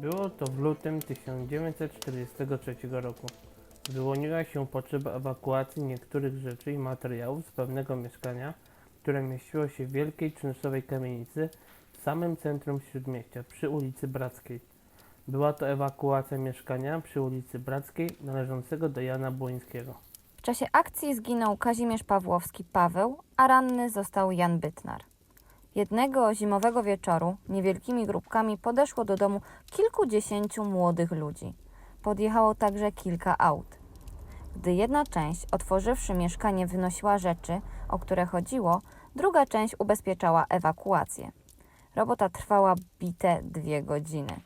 Było to w lutym 1943 roku. Wyłoniła się potrzeba ewakuacji niektórych rzeczy i materiałów z pewnego mieszkania, które mieściło się w wielkiej czynszowej kamienicy w samym centrum śródmieścia, przy ulicy Brackiej. Była to ewakuacja mieszkania przy ulicy Brackiej należącego do Jana Błońskiego. W czasie akcji zginął Kazimierz Pawłowski Paweł, a ranny został Jan Bytnar. Jednego zimowego wieczoru niewielkimi grupkami podeszło do domu kilkudziesięciu młodych ludzi. Podjechało także kilka aut. Gdy jedna część, otworzywszy mieszkanie, wynosiła rzeczy, o które chodziło, druga część ubezpieczała ewakuację. Robota trwała bite dwie godziny.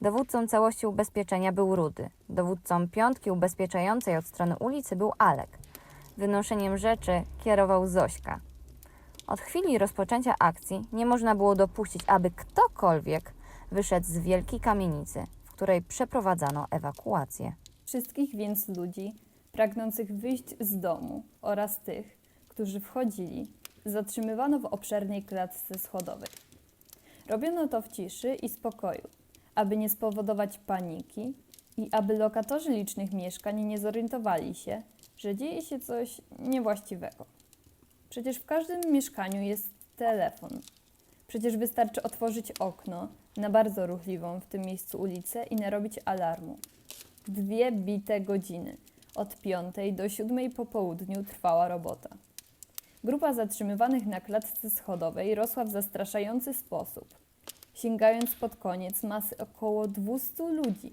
Dowódcą całości ubezpieczenia był Rudy. Dowódcą piątki ubezpieczającej od strony ulicy był Alek. Wynoszeniem rzeczy kierował Zośka. Od chwili rozpoczęcia akcji nie można było dopuścić, aby ktokolwiek wyszedł z wielkiej kamienicy, w której przeprowadzano ewakuację. Wszystkich więc ludzi pragnących wyjść z domu oraz tych, którzy wchodzili, zatrzymywano w obszernej klatce schodowej. Robiono to w ciszy i spokoju, aby nie spowodować paniki i aby lokatorzy licznych mieszkań nie zorientowali się, że dzieje się coś niewłaściwego. Przecież w każdym mieszkaniu jest telefon. Przecież wystarczy otworzyć okno na bardzo ruchliwą w tym miejscu ulicę i narobić alarmu. Dwie bite godziny. Od piątej do siódmej po południu trwała robota. Grupa zatrzymywanych na klatce schodowej rosła w zastraszający sposób, sięgając pod koniec masy około 200 ludzi.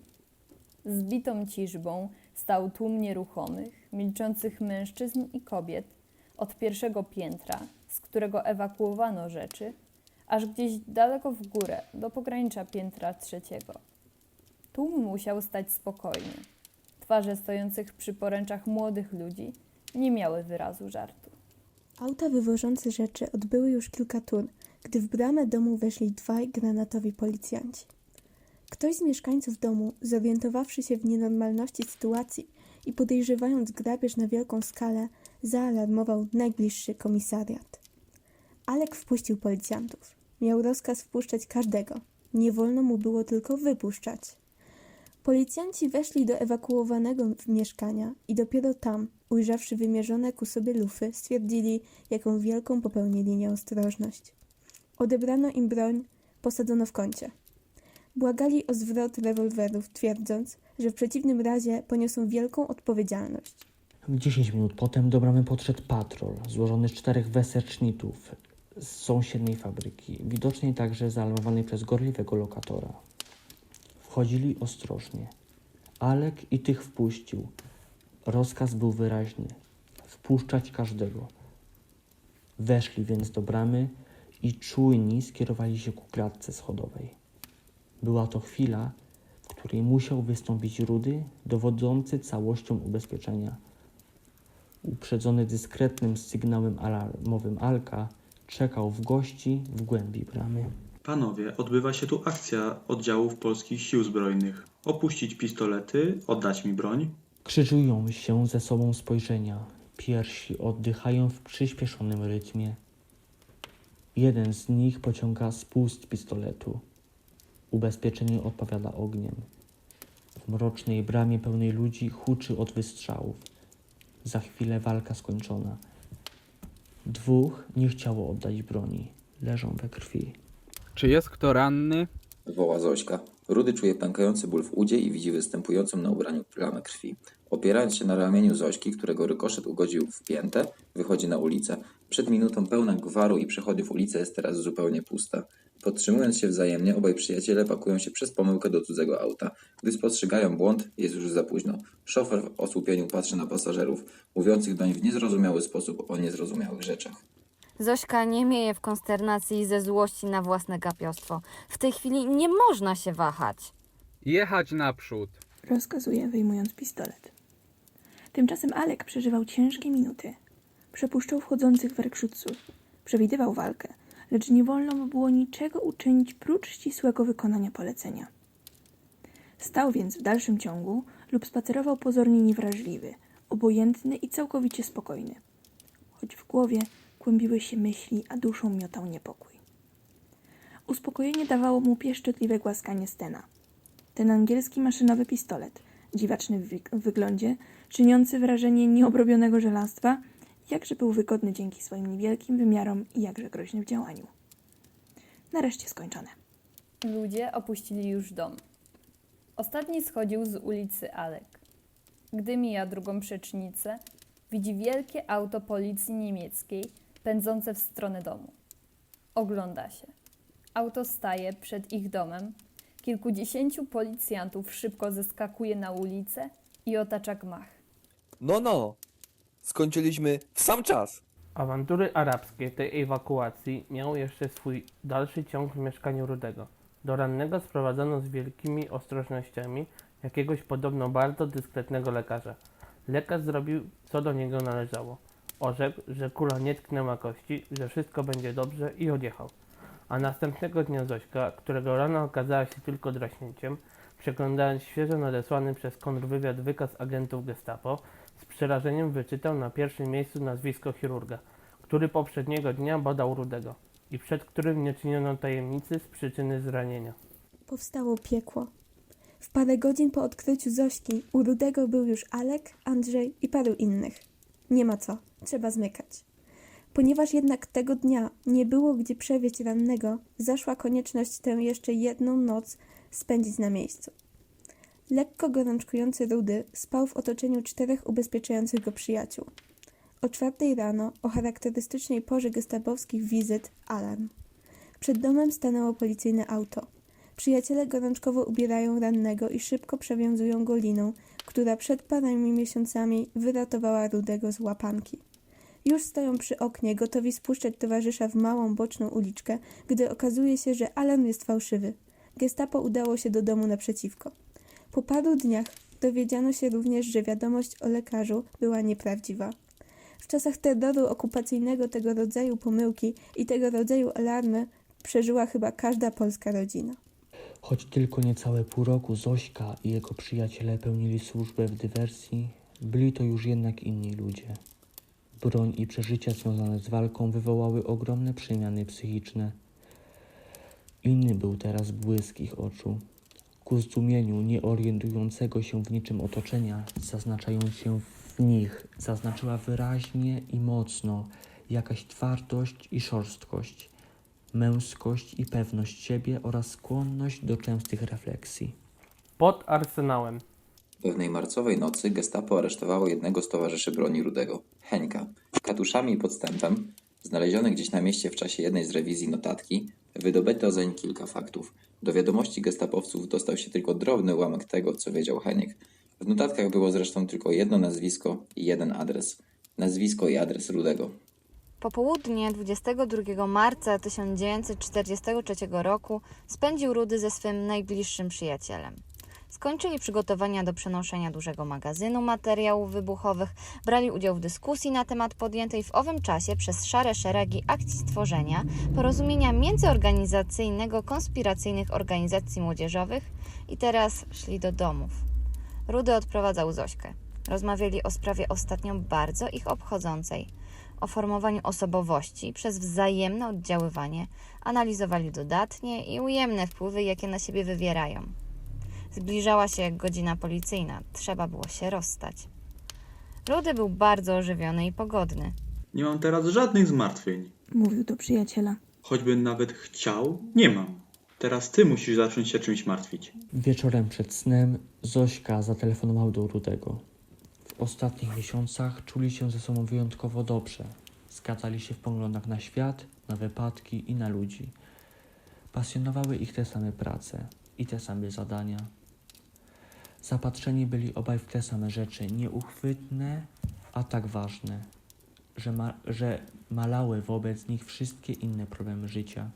Zbitą ciżbą stał tłum nieruchomych, milczących mężczyzn i kobiet od pierwszego piętra, z którego ewakuowano rzeczy, aż gdzieś daleko w górę, do pogranicza piętra trzeciego. Tłum musiał stać spokojnie. Twarze stojących przy poręczach młodych ludzi nie miały wyrazu żartu. Auta wywożące rzeczy odbyły już kilka tur, gdy w bramę domu weszli dwaj granatowi policjanci. Ktoś z mieszkańców domu, zorientowawszy się w nienormalności sytuacji i podejrzewając grabież na wielką skalę, zaalarmował najbliższy komisariat. Alek wpuścił policjantów. Miał rozkaz wpuszczać każdego. Nie wolno mu było tylko wypuszczać. Policjanci weszli do ewakuowanego mieszkania i dopiero tam, ujrzawszy wymierzone ku sobie lufy, stwierdzili, jaką wielką popełnili nieostrożność. Odebrano im broń, posadzono w kącie. Błagali o zwrot rewolwerów, twierdząc, że w przeciwnym razie poniosą wielką odpowiedzialność. Dziesięć minut potem do bramy podszedł patrol, złożony z czterech weserczników z sąsiedniej fabryki, widocznie także zaalarmowany przez gorliwego lokatora. Wchodzili ostrożnie. Alek i tych wpuścił. Rozkaz był wyraźny. Wpuszczać każdego. Weszli więc do bramy i czujni skierowali się ku klatce schodowej. Była to chwila, w której musiał wystąpić Rudy, dowodzący całością ubezpieczenia. Uprzedzony dyskretnym sygnałem alarmowym Alka, czekał w gości w głębi bramy. Panowie, odbywa się tu akcja oddziałów polskich sił zbrojnych. Opuścić pistolety, oddać mi broń. Krzyżują się ze sobą spojrzenia, piersi oddychają w przyspieszonym rytmie. Jeden z nich pociąga spust pistoletu. Ubezpieczenie odpowiada ogniem. W mrocznej bramie pełnej ludzi huczy od wystrzałów. Za chwilę walka skończona. Dwóch nie chciało oddać broni. Leżą we krwi. Czy jest kto ranny? Woła Zośka. Rudy czuje pękający ból w udzie i widzi występującą na ubraniu plamę krwi. Opierając się na ramieniu Zośki, którego rykoszet ugodził w piętę, wychodzi na ulicę. Przed minutą pełna gwaru i przechodów ulica jest teraz zupełnie pusta. Podtrzymując się wzajemnie, obaj przyjaciele pakują się przez pomyłkę do cudzego auta. Gdy spostrzegają błąd, jest już za późno. Szofer w osłupieniu patrzy na pasażerów, mówiących doń w niezrozumiały sposób o niezrozumiałych rzeczach. Zośka nie mieje w konsternacji i ze złości na własne gapiostwo. W tej chwili nie można się wahać. Jechać naprzód. rozkazuje, wyjmując pistolet. Tymczasem Alek przeżywał ciężkie minuty. Przepuszczał wchodzących werkszutców. Przewidywał walkę, lecz nie wolno mu było niczego uczynić prócz ścisłego wykonania polecenia. Stał więc w dalszym ciągu lub spacerował pozornie niewrażliwy, obojętny i całkowicie spokojny. Choć w głowie kłębiły się myśli, a duszą miotał niepokój. Uspokojenie dawało mu pieszczotliwe głaskanie Stena. Ten angielski maszynowy pistolet, dziwaczny w wyglądzie, czyniący wrażenie nieobrobionego żelastwa, jakże był wygodny dzięki swoim niewielkim wymiarom i jakże groźny w działaniu. Nareszcie skończone. Ludzie opuścili już dom. Ostatni schodził z ulicy Alek. Gdy mija drugą przecznicę, widzi wielkie auto policji niemieckiej pędzące w stronę domu. Ogląda się. Auto staje przed ich domem. Kilkudziesięciu policjantów szybko zeskakuje na ulicę i otacza gmach. No, no. Skończyliśmy w sam czas. Awantury arabskie tej ewakuacji miały jeszcze swój dalszy ciąg w mieszkaniu Rudego. Do rannego sprowadzono z wielkimi ostrożnościami jakiegoś podobno bardzo dyskretnego lekarza. Lekarz zrobił co do niego należało. Orzekł, że kula nie tknęła kości, że wszystko będzie dobrze i odjechał. A następnego dnia Zośka, którego rana okazała się tylko draśnięciem, przeglądając świeżo nadesłany przez kontrwywiad wykaz agentów gestapo, z przerażeniem wyczytał na pierwszym miejscu nazwisko chirurga, który poprzedniego dnia badał Rudego i przed którym nie czyniono tajemnicy z przyczyny zranienia. Powstało piekło. W parę godzin po odkryciu Zośki u Rudego był już Alek, Andrzej i paru innych. Nie ma co, trzeba zmykać. Ponieważ jednak tego dnia nie było gdzie przewieźć rannego, zaszła konieczność tę jeszcze jedną noc spędzić na miejscu. Lekko gorączkujący Rudy spał w otoczeniu czterech ubezpieczających go przyjaciół. O czwartej rano, o charakterystycznej porze gestapowskich wizyt, alarm. Przed domem stanęło policyjne auto. Przyjaciele gorączkowo ubierają rannego i szybko przewiązują go liną, która przed parami miesiącami wyratowała Rudego z łapanki. Już stoją przy oknie, gotowi spuszczać towarzysza w małą boczną uliczkę, gdy okazuje się, że alarm jest fałszywy. Gestapo udało się do domu naprzeciwko. Po paru dniach dowiedziano się również, że wiadomość o lekarzu była nieprawdziwa. W czasach terroru okupacyjnego tego rodzaju pomyłki i tego rodzaju alarmy przeżyła chyba każda polska rodzina. Choć tylko niecałe pół roku Zośka i jego przyjaciele pełnili służbę w dywersji, byli to już jednak inni ludzie. Broń i przeżycia związane z walką wywołały ogromne przemiany psychiczne. Inny był teraz błysk ich oczu. Ku zdumieniu nieorientującego się w niczym otoczenia, zaznaczając się w nich, zaznaczyła wyraźnie i mocno jakaś twardość i szorstkość, męskość i pewność siebie oraz skłonność do częstych refleksji. Pod arsenałem. Pewnej marcowej nocy gestapo aresztowało jednego z towarzyszy broni Rudego, Heńka. Katuszami i podstępem, znalezione gdzieś na mieście w czasie jednej z rewizji notatki, wydobyto zeń kilka faktów. Do wiadomości gestapowców dostał się tylko drobny ułamek tego, co wiedział Heniek. W notatkach było zresztą tylko jedno nazwisko i jeden adres. Nazwisko i adres Rudego. Popołudnie 22 marca 1943 roku spędził Rudy ze swym najbliższym przyjacielem. Skończyli przygotowania do przenoszenia dużego magazynu materiałów wybuchowych, brali udział w dyskusji na temat podjętej w owym czasie przez szare szeregi akcji stworzenia porozumienia międzyorganizacyjnego konspiracyjnych organizacji młodzieżowych i teraz szli do domów. Rudy odprowadzał Zośkę. Rozmawiali o sprawie ostatnio bardzo ich obchodzącej o formowaniu osobowości przez wzajemne oddziaływanie, analizowali dodatnie i ujemne wpływy, jakie na siebie wywierają. Zbliżała się godzina policyjna, trzeba było się rozstać. Rudy był bardzo ożywiony i pogodny. Nie mam teraz żadnych zmartwień. Mówił do przyjaciela. Choćbym nawet chciał, nie mam. Teraz ty musisz zacząć się czymś martwić. Wieczorem przed snem Zośka zatelefonowała do Rudego. W ostatnich miesiącach czuli się ze sobą wyjątkowo dobrze. Zgadzali się w poglądach na świat, na wypadki i na ludzi. Pasjonowały ich te same prace i te same zadania. Zapatrzeni byli obaj w te same rzeczy, nieuchwytne, a tak ważne, że, ma, że malały wobec nich wszystkie inne problemy życia.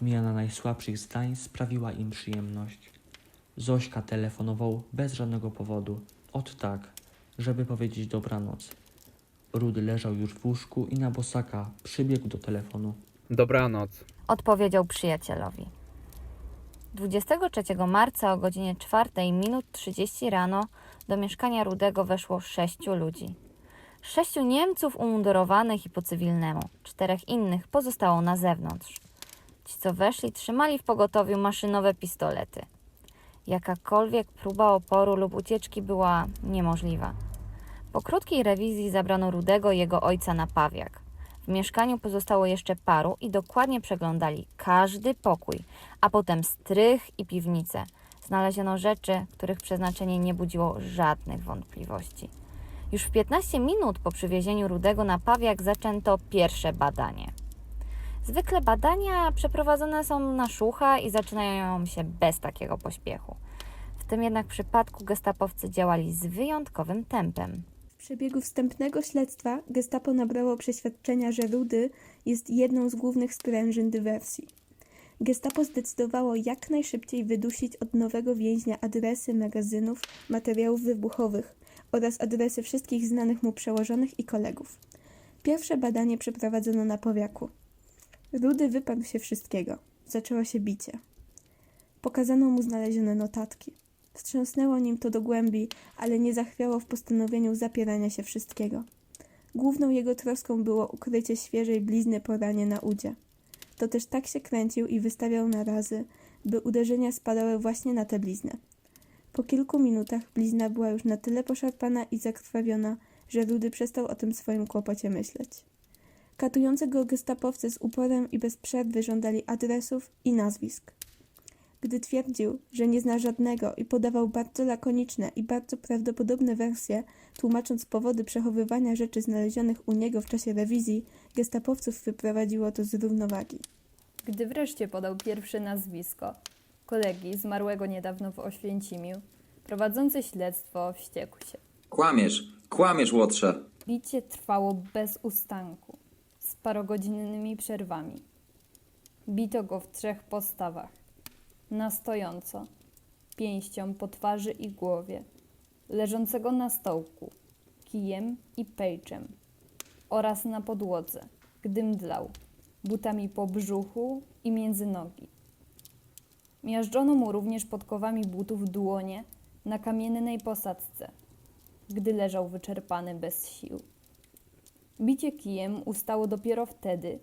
Wymiana najsłabszych zdań sprawiła im przyjemność. Zośka telefonował bez żadnego powodu, od tak, żeby powiedzieć dobranoc. Rudy leżał już w łóżku i na bosaka przybiegł do telefonu. Dobranoc. Odpowiedział przyjacielowi. 23 marca o godzinie 4 minut 30 rano do mieszkania Rudego weszło sześciu ludzi. Sześciu Niemców umundurowanych i po cywilnemu, czterech innych pozostało na zewnątrz. Ci, co weszli, trzymali w pogotowiu maszynowe pistolety. Jakakolwiek próba oporu lub ucieczki była niemożliwa. Po krótkiej rewizji zabrano Rudego i jego ojca na pawiak. W mieszkaniu pozostało jeszcze paru i dokładnie przeglądali każdy pokój, a potem strych i piwnicę. Znaleziono rzeczy, których przeznaczenie nie budziło żadnych wątpliwości. Już w 15 minut po przywiezieniu Rudego na pawiak zaczęto pierwsze badanie. Zwykle badania przeprowadzone są na szucha i zaczynają się bez takiego pośpiechu. W tym jednak przypadku gestapowcy działali z wyjątkowym tempem. Przebiegu wstępnego śledztwa gestapo nabrało przeświadczenia, że Rudy jest jedną z głównych sprężyn dywersji. Gestapo zdecydowało jak najszybciej wydusić od nowego więźnia adresy magazynów, materiałów wybuchowych oraz adresy wszystkich znanych mu przełożonych i kolegów. Pierwsze badanie przeprowadzono na powiaku. Rudy wyparł się wszystkiego. Zaczęło się bicie. Pokazano mu znalezione notatki. Wstrząsnęło nim to do głębi, ale nie zachwiało w postanowieniu zapierania się wszystkiego. Główną jego troską było ukrycie świeżej blizny po ranie na udzie. To też tak się kręcił i wystawiał na razy, by uderzenia spadały właśnie na tę bliznę. Po kilku minutach blizna była już na tyle poszarpana i zakrwawiona, że Rudy przestał o tym swoim kłopocie myśleć. Katujący go gestapowcy z uporem i bez przerwy żądali adresów i nazwisk. Gdy twierdził, że nie zna żadnego i podawał bardzo lakoniczne i bardzo prawdopodobne wersje, tłumacząc powody przechowywania rzeczy znalezionych u niego w czasie rewizji, gestapowców wyprowadziło to z równowagi. Gdy wreszcie podał pierwsze nazwisko, kolegi zmarłego niedawno w Oświęcimiu, prowadzący śledztwo wściekł się. Kłamiesz, kłamiesz, łotrze! Bicie trwało bez ustanku, z parogodzinnymi przerwami. Bito go w trzech postawach. Na stojąco, pięścią po twarzy i głowie, leżącego na stołku, kijem i pejczem oraz na podłodze, gdy mdlał, butami po brzuchu i między nogi. Miażdżono mu również podkowami butów dłonie na kamiennej posadzce, gdy leżał wyczerpany bez sił. Bicie kijem ustało dopiero wtedy,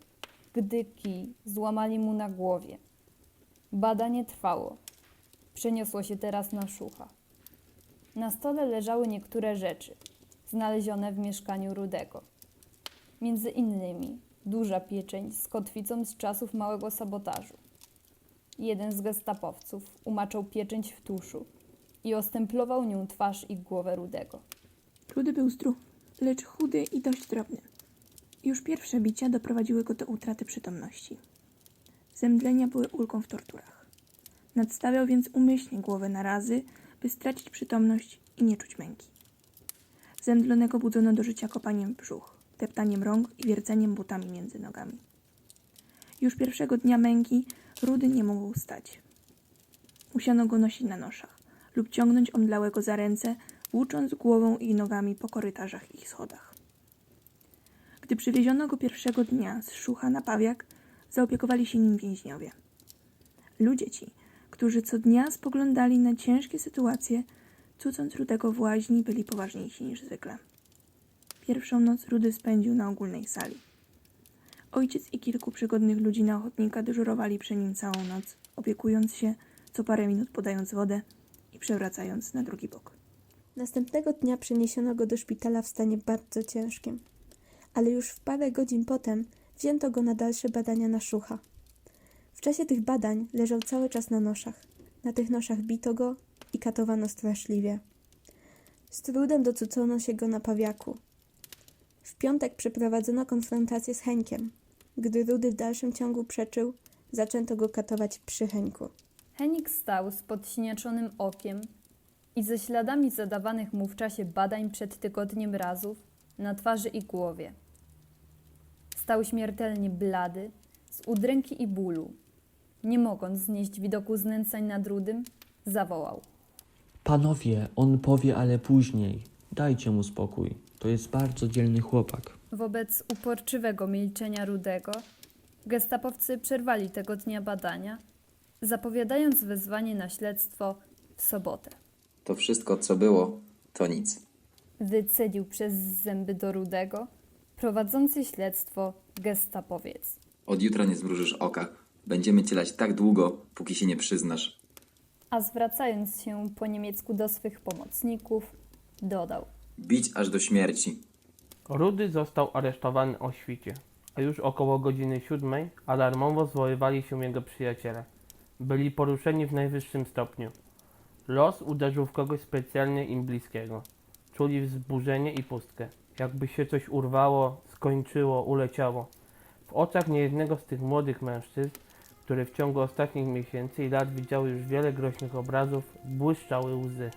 gdy kij złamali mu na głowie. Badanie trwało. Przeniosło się teraz na szucha. Na stole leżały niektóre rzeczy, znalezione w mieszkaniu Rudego. Między innymi duża pieczeń z kotwicą z czasów małego sabotażu. Jeden z gestapowców umaczał pieczęć w tuszu i ostemplował nią twarz i głowę Rudego. Rudy był zdrów, lecz chudy i dość drobny. Już pierwsze bicia doprowadziły go do utraty przytomności. Zemdlenia były ulgą w torturach. Nadstawiał więc umyślnie głowę na razy, by stracić przytomność i nie czuć męki. Zemdlonego budzono do życia kopaniem brzuch, deptaniem rąk i wierceniem butami między nogami. Już pierwszego dnia męki Rudy nie mógł stać. Musiano go nosić na noszach lub ciągnąć omdlałego za ręce, włócząc głową i nogami po korytarzach i schodach. Gdy przywieziono go pierwszego dnia z szucha na pawiak, zaopiekowali się nim więźniowie. Ludzie ci, którzy co dnia spoglądali na ciężkie sytuacje, cucąc Rudego w łaźni, byli poważniejsi niż zwykle. Pierwszą noc Rudy spędził na ogólnej sali. Ojciec i kilku przygodnych ludzi na ochotnika dyżurowali przy nim całą noc, opiekując się, co parę minut podając wodę i przewracając na drugi bok. Następnego dnia przeniesiono go do szpitala w stanie bardzo ciężkim, ale już w parę godzin potem wzięto go na dalsze badania na szucha. W czasie tych badań leżał cały czas na noszach. Na tych noszach bito go i katowano straszliwie. Z trudem docucono się go na pawiaku. W piątek przeprowadzono konfrontację z Henkiem. Gdy Rudy w dalszym ciągu przeczył, zaczęto go katować przy Henku. Henik stał z podśniaczonym okiem i ze śladami zadawanych mu w czasie badań przed tygodniem razów na twarzy i głowie. Stał śmiertelnie blady, z udręki i bólu. Nie mogąc znieść widoku znęcań nad Rudym, zawołał. Panowie, on powie, ale później. Dajcie mu spokój. To jest bardzo dzielny chłopak. Wobec uporczywego milczenia Rudego, gestapowcy przerwali tego dnia badania, zapowiadając wezwanie na śledztwo w sobotę. To wszystko, co było, to nic. Wycedził przez zęby do Rudego, prowadzący śledztwo gestapowiec. Od jutra nie zmrużysz oka. Będziemy cielać tak długo, póki się nie przyznasz. A zwracając się po niemiecku do swych pomocników, dodał: Bić aż do śmierci. Rudy został aresztowany o świcie, a już około godziny siódmej alarmowo zwoływali się jego przyjaciele. Byli poruszeni w najwyższym stopniu. Los uderzył w kogoś specjalnie im bliskiego. Czuli wzburzenie i pustkę. Jakby się coś urwało, skończyło, uleciało. W oczach niejednego z tych młodych mężczyzn, które w ciągu ostatnich miesięcy i lat widziały już wiele groźnych obrazów, błyszczały łzy.